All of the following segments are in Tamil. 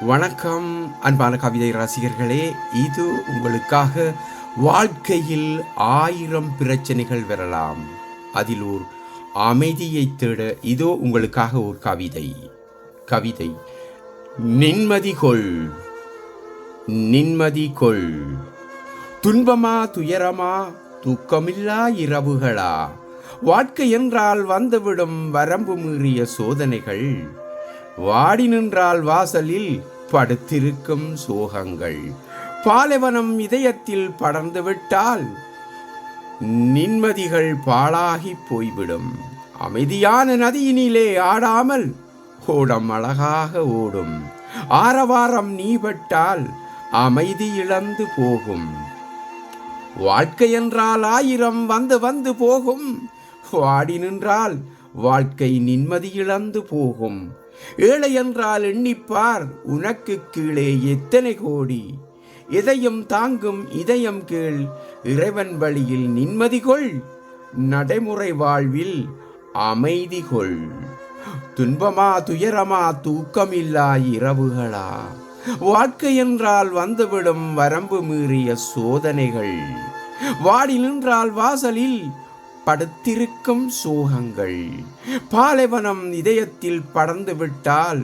வணக்கம் அன்பான கவிதை ரசிகர்களே. இது உங்களுக்காக வாழ்க்கையில் ஆயிரம் பிரச்சனைகள் வரலாம். அதில் ஓர் அமைதியை தேட இதோ உங்களுக்காக ஒரு கவிதை. கவிதை நிம்மதி கொள். நிம்மதி கொள். துன்பமா துயரமா தூக்கமில்லா இரவுகளா? வாழ்க்கை என்றால் வந்துவிடும் வரம்பு மீறிய சோதனைகள். வாடி நின்றால் வாசலில் படுத்திருக்கும் சோகங்கள். பாலைவனம் இதயத்தில் படர்ந்து விட்டால் நிம்மதிகள் பாழாகி போய்விடும். அமைதியான நதியினிலே ஆடாமல் ஓடம் அழகாக ஓடும். ஆரவாரம் நீபட்டால் அமைதி இழந்து போகும். வாழ்க்கை என்றால் ஆயிரம் வந்து வந்து போகும். வாடி நின்றால் வாழ்க்கை நிம்மதி இழந்து போகும். ஏழை என்றால் எண்ணிப்பார் உனக்கு கீழே எத்தனை கோடி? எதையும் தாங்கும் இதயம் கீழ் இறைவன் வழியில் நிம்மதி கொள் நடைமுறை வாழ்வில் அமைதி கொள். துன்பமா துயரமா தூக்கமில்லா இரவுகளா? வாழ்க்கை என்றால் வந்துவிடும் வரம்பு மீறிய சோதனைகள். வாடி நின்றால் வாசலில் படுத்திருக்கும் சோகங்கள். பாலைவனம் இதயத்தில் படர்ந்து விட்டால்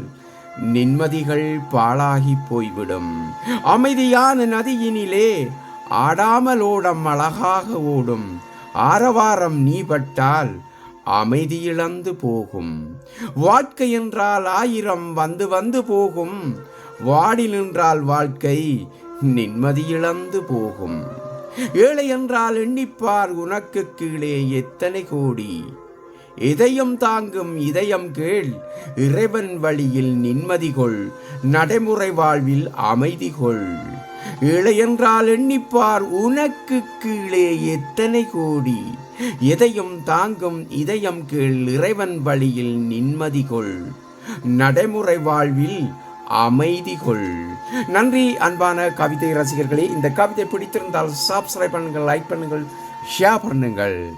நிம்மதிகள் பாழாகி போய்விடும். அமைதியான நதியினிலே ஆடாமலோடம் அழகாக ஓடும். ஆரவாரம் நீ பட்டால் அமைதி இழந்து போகும். வாழ்க்கை என்றால் ஆயிரம் வந்து வந்து போகும். வாடி நின்றால் வாழ்க்கை நிம்மதி இழந்து போகும். ஏழை என்றால் எண்ணிப்பார் உனக்கு கீழே எத்தனை கோடி? இதயம் தாங்கும் இதயம் கேள் இறைவன் வழியில் நிம்மதி கொள் நடைமுறை வாழ்வில் அமைதி கொள். இளையென்றால் எண்ணிப்பார் உனக்கு கீழே எத்தனை கோடி? எதையும் தாங்கும் இதயம் கீழ் இறைவன் வழியில் நிம்மதி கொள் நடைமுறை வாழ்வில் அமைதி கொள். நன்றி அன்பான கவிதை ரசிகர்களே. இந்த கவிதை பிடித்திருந்தால் சப்ஸ்கிரைப் பண்ணுங்கள் லைக் பண்ணுங்கள் ஷேர் பண்ணுங்கள்.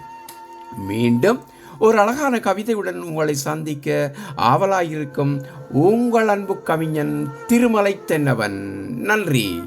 மீண்டும் ஒரு அழகான கவிதையுடன் உங்களை சந்திக்க ஆவலாயிருக்கும் உங்கள் அன்பு கவிஞன் திருமலை தென்னவன். நன்றி.